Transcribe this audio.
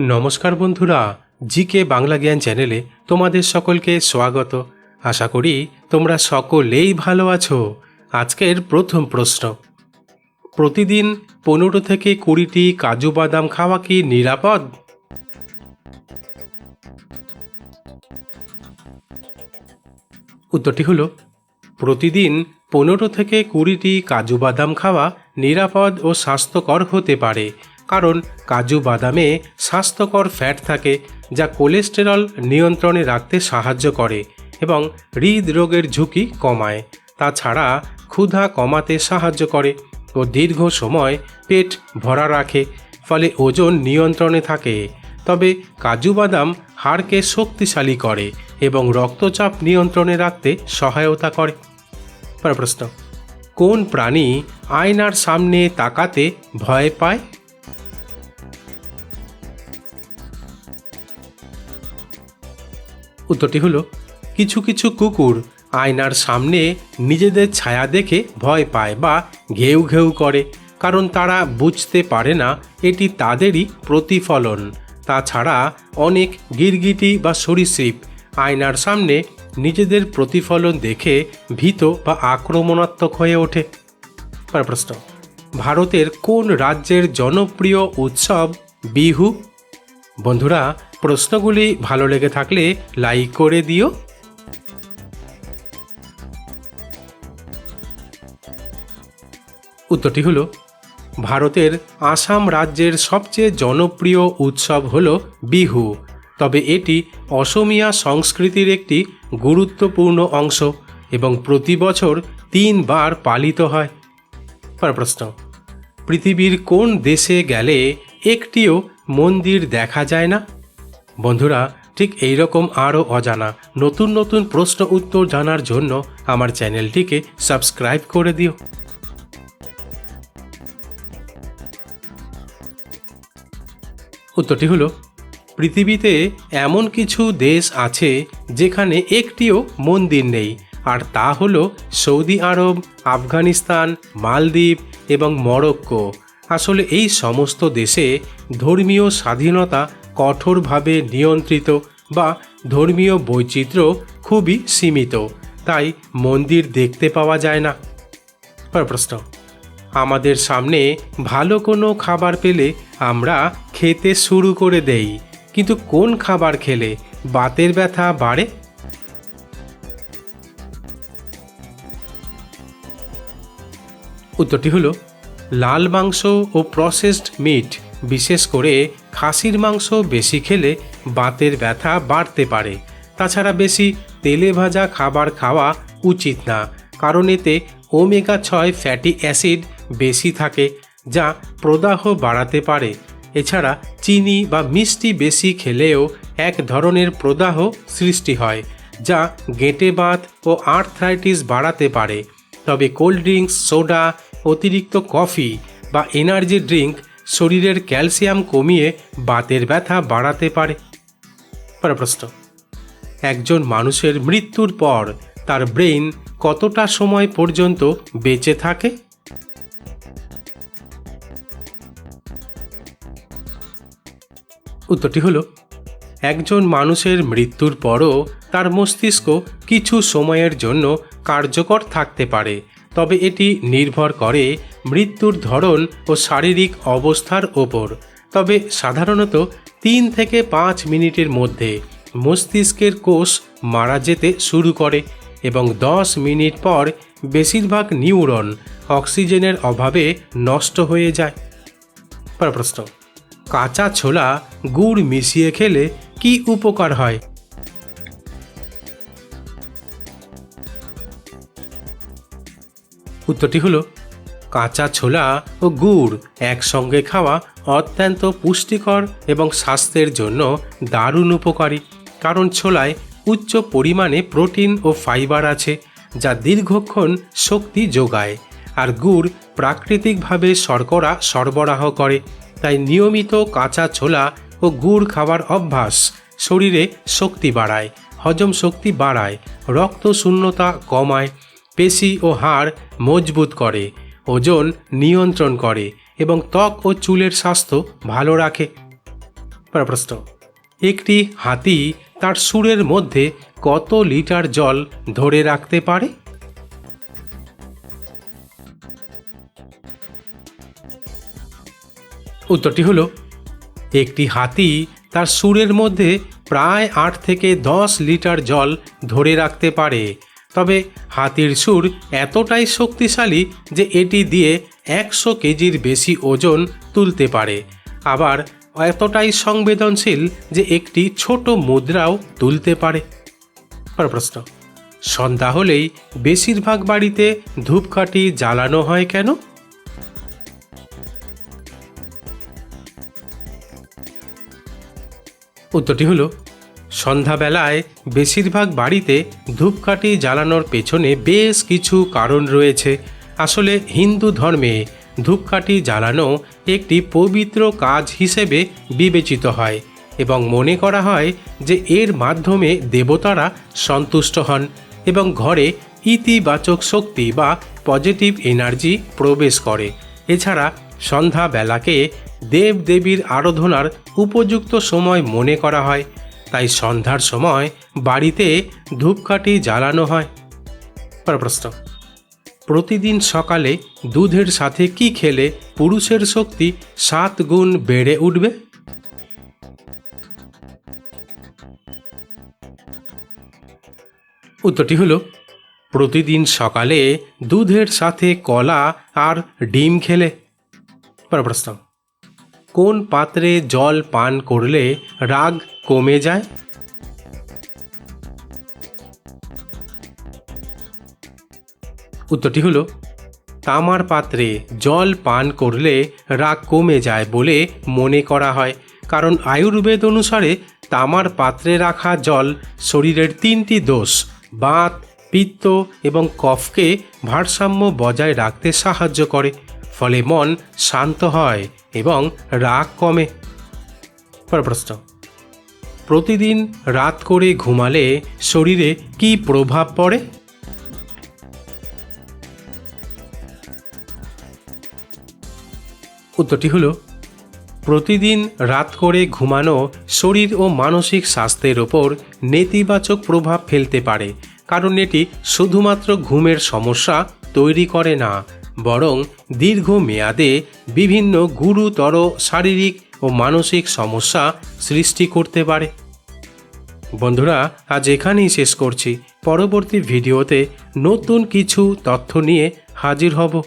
নমস্কার বন্ধুরা, জিকে বাংলা জ্ঞান চ্যানেলে তোমাদের সকলকে স্বাগত। আশা করি তোমরা সকলেই ভালো আছো। আজকের প্রথম প্রশ্ন। প্রতিদিন পনেরো থেকে কুড়িটি কাজু বাদাম খাওয়া কি নিরাপদ? উত্তরটি হলো, প্রতিদিন পনেরো থেকে কুড়িটি কাজু বাদাম খাওয়া নিরাপদ ও স্বাস্থ্যকর হতে পারে। কারণ কাজু বাদামে স্বাস্থ্যকর ফ্যাট থাকে যা কোলেস্টেরল নিয়ন্ত্রণে রাখতে সাহায্য করে এবং হৃদরোগের ঝুঁকি কমায়। তাছাড়া ক্ষুধা কমাতে সাহায্য করে ও দীর্ঘ সময় পেট ভরা রাখে, ফলে ওজন নিয়ন্ত্রণে থাকে। তবে কাজু বাদাম হাড়কে শক্তিশালী করে এবং রক্তচাপ নিয়ন্ত্রণে রাখতে সহায়তা করে। প্রশ্ন, কোন প্রাণী আয়নার সামনে তাকাতে ভয় পায়? উত্তরটি হলো, কিছু কিছু কুকুর আয়নার সামনে নিজেদের ছায়া দেখে ভয় পায় বা ঘেউ ঘেউ করে, কারণ তারা বুঝতে পারে না এটি তাদেরই প্রতিফলন। তাছাড়া অনেক গিরগিটি বা সরীসৃপ আয়নার সামনে নিজেদের প্রতিফলন দেখে ভীত বা আক্রমণাত্মক হয়ে ওঠে। প্রশ্ন, ভারতের কোন রাজ্যের জনপ্রিয় উৎসব বিহু? বন্ধুরা প্রশ্নগুলি ভালো লেগে থাকলে লাইক করে দিও। উত্তরটি হলো, ভারতের আসাম রাজ্যের সবচেয়ে জনপ্রিয় উৎসব হল বিহু। তবে এটি অসমিয়া সংস্কৃতির একটি গুরুত্বপূর্ণ অংশ এবং প্রতি বছর তিনবার পালিত হয়। প্রশ্ন, পৃথিবীর কোন দেশে গেলে একটিও মন্দির দেখা যায় না? বন্ধুরা, ঠিক এই রকম আরও অজানা, নতুন নতুন প্রশ্ন উত্তর জানার জন্য আমার চ্যানেলটিকে সাবস্ক্রাইব করে দিও। উত্তরটি হলো, পৃথিবীতে এমন কিছু দেশ আছে যেখানে একটিও মন্দির নেই, আর তা হলো সৌদি আরব, আফগানিস্তান, মালদ্বীপ এবং মরক্কো। আসলে এই সমস্ত দেশে ধর্মীয় স্বাধীনতা কঠোরভাবে নিয়ন্ত্রিত বা ধর্মীয় বৈচিত্র্য খুবই সীমিত, তাই মন্দির দেখতে পাওয়া যায় না। প্রশ্ন, আমাদের সামনে ভালো কোনো খাবার পেলে আমরা খেতে শুরু করে দেই, কিন্তু কোন খাবার খেলে বাতের ব্যথা বাড়ে? উত্তরটি হলো, লাল মাংস ও প্রসেসড মিট বিশেষ করে খাসির মাংস বেশি খেলে বাতের ব্যথা বাড়তে পারে। তাছাড়া বেশি তেলে ভাজা খাবার খাওয়া উচিত না, কারণ এতে ওমেগা ছয় ফ্যাটি অ্যাসিড বেশি থাকে, যা প্রদাহ বাড়াতে পারে। এছাড়া চিনি বা মিষ্টি বেশি খেলেও এক ধরনের প্রদাহ সৃষ্টি হয়, যা গেঁটে বাত ও আর্থ্রাইটিস বাড়াতে পারে। তবে কোল্ড ড্রিঙ্কস, সোডা, অতিরিক্ত কফি বা এনার্জি ড্রিঙ্ক শরীরের ক্যালসিয়াম কমিয়ে বাতের ব্যথা বাড়াতে পারে। প্রশ্ন একজন মানুষের মৃত্যুর পর তার ব্রেইন কতটা সময় পর্যন্ত বেঁচে থাকে? উত্তরটি হলো, একজন মানুষের মৃত্যুর পরও তার মস্তিষ্ক কিছু সময়ের জন্য কার্যকর থাকতে পারে তবে এটি নির্ভর করে মৃত্যুর ধরন ও শারীরিক অবস্থার ওপর। তবে সাধারণত তিন থেকে পাঁচ মিনিটের মধ্যে মস্তিষ্কের কোষ মারা যেতে শুরু করে এবং দশ মিনিট পর বেশিরভাগ নিউরন অক্সিজেনের অভাবে নষ্ট হয়ে যায়। প্রশ্ন, কাঁচা ছোলা গুড় মিশিয়ে খেলে কি উপকার হয়? উত্তরটি হলো, কাঁচা ছোলা ও গুড় একসঙ্গে খাওয়া অত্যন্ত পুষ্টিকর এবং স্বাস্থ্যের জন্য দারুণ উপকারী, কারণ ছোলায় উচ্চ পরিমাণে প্রোটিন ও ফাইবার আছে, যা দীর্ঘক্ষণ শক্তি যোগায়, আর গুড় প্রাকৃতিকভাবে শর্করা সরবরাহ করে, তাই নিয়মিত কাঁচা ছোলা ও গুড় খাওয়ার অভ্যাস শরীরে শক্তি বাড়ায়, হজম শক্তি বাড়ায়, রক্ত শূন্যতা কমায় পেশি ও হাড় মজবুত করে, ওজন নিয়ন্ত্রণ করে এবং ত্বক ও চুলের স্বাস্থ্য ভালো রাখে। প্রশ্ন, একটি হাতি তার সুরের মধ্যে কত লিটার জল ধরে রাখতে পারে? উত্তরটি হলো, একটি হাতি তার সুরের মধ্যে প্রায় আট থেকে দশ লিটার জল ধরে রাখতে পারে তবে হাতির সুর এতটাই শক্তিশালী যে এটি দিয়ে একশো কেজির বেশি ওজন তুলতে পারে। আবার এতটাই সংবেদনশীল যে একটি ছোট মুদ্রাও তুলতে পারে। প্রশ্ন, সন্ধ্যা হলেই বেশিরভাগ বাড়িতে ধূপকাঠি জ্বালানো হয় কেন? উত্তরটি হলো সন্ধ্যাবেলায় বেশিরভাগ বাড়িতে ধূপকাঠি জ্বালানোর পেছনে বেশ কিছু কারণ রয়েছে। আসলে হিন্দু ধর্মে ধূপকাঠি জ্বালানো একটি পবিত্র কাজ হিসেবে বিবেচিত হয় এবং মনে করা হয় যে এর মাধ্যমে দেবতারা সন্তুষ্ট হন এবং ঘরে ইতিবাচক শক্তি বা পজিটিভ এনার্জি প্রবেশ করে। এছাড়া সন্ধ্যাবেলাকে দেব দেবীর আরাধনার উপযুক্ত সময় মনে করা হয় তাই সন্ধ্যার সময় বাড়িতে ধূপকাঠি জ্বালানো হয়। প্রশ্ন। প্রতিদিন সকালে দুধের সাথে কি খেলে পুরুষের শক্তি সাত গুণ বেড়ে উঠবে? উত্তরটি হলো, প্রতিদিন সকালে দুধের সাথে কলা আর ডিম খেলে। প্রশ্ন, কোন পাত্রে জল পান করলে রাগ কমে যায়? উত্তরটি হলো, তামার পাত্রে জল পান করলে রাগ কমে যায় বলে মনে করা হয়। কারণ আয়ুর্বেদ অনুসারে তামার পাত্রে রাখা জল শরীরের তিনটি দোষ, বাত, পিত্ত এবং কফকে ভারসাম্য বজায় রাখতে সাহায্য করে। ফলে মন শান্ত হয় এবং রাগ কমে। পরের প্রশ্ন। প্রতিদিন রাত করে ঘুমালে শরীরে কি প্রভাব পড়ে? উত্তরটি হলো, প্রতিদিন রাত করে ঘুমানো শরীর ও মানসিক স্বাস্থ্যের ওপর নেতিবাচক প্রভাব ফেলতে পারে, কারণ এটি শুধুমাত্র ঘুমের সমস্যা তৈরি করে না, বরং দীর্ঘ মেয়াদে বিভিন্ন গুরুতর শারীরিক ও মানসিক সমস্যা সৃষ্টি করতে পারে। বন্ধুরা, আজ এখানেই শেষ করছি। পরবর্তী ভিডিওতে নতুন কিছু তথ্য নিয়ে হাজির হব।